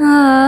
啊。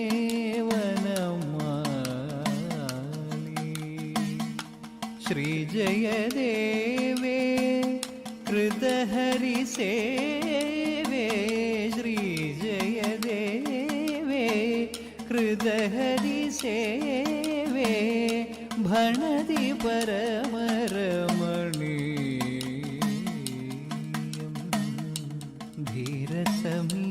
ശ്രീജയദേവേ കൃതഹരിസേവേ ശ്രീജയദേവേ കൃതഹരിസേവേ ഭണതി പരമരമണീയം ധീരസമീരേ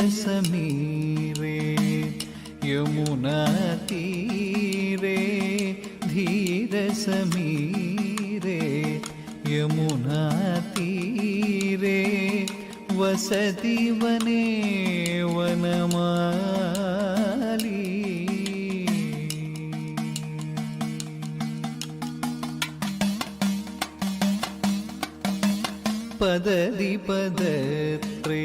തീരസമീരേ യമുനാ തീരേ ധീരസമീരേ യമുനാ തീരേ വസതി വനേ വനമാലി. പദതി പദത്രേ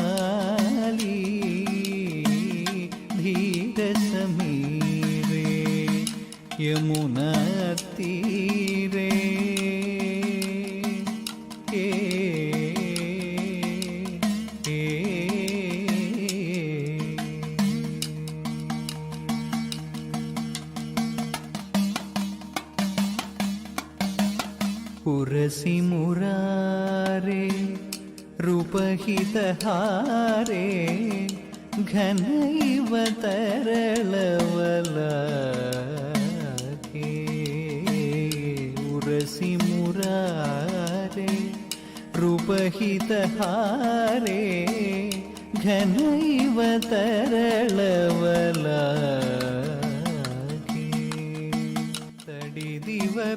യമുനീരേ පුරසි මුරාරේ රුපහිතහාරේ ඝනයිවතරලවලා रूपहितहारे घनैव तरलवलाके तडिदिवपीदे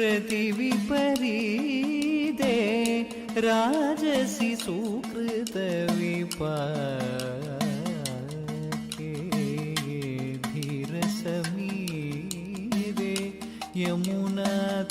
रतिविपरीदे राजसि सुकृतविपाके धीरसमीरे यमुनातीरे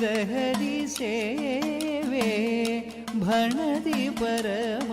दहरि सेवे भणति परम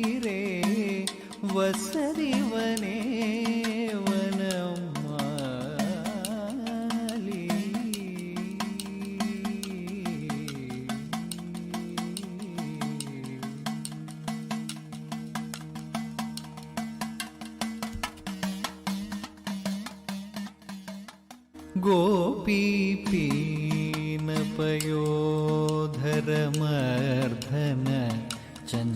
வசரிவனே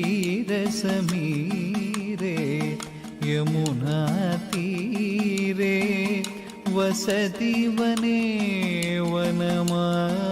यमुनातीरे धीरसमीरे यमुनातीरे वसति वने वनमाली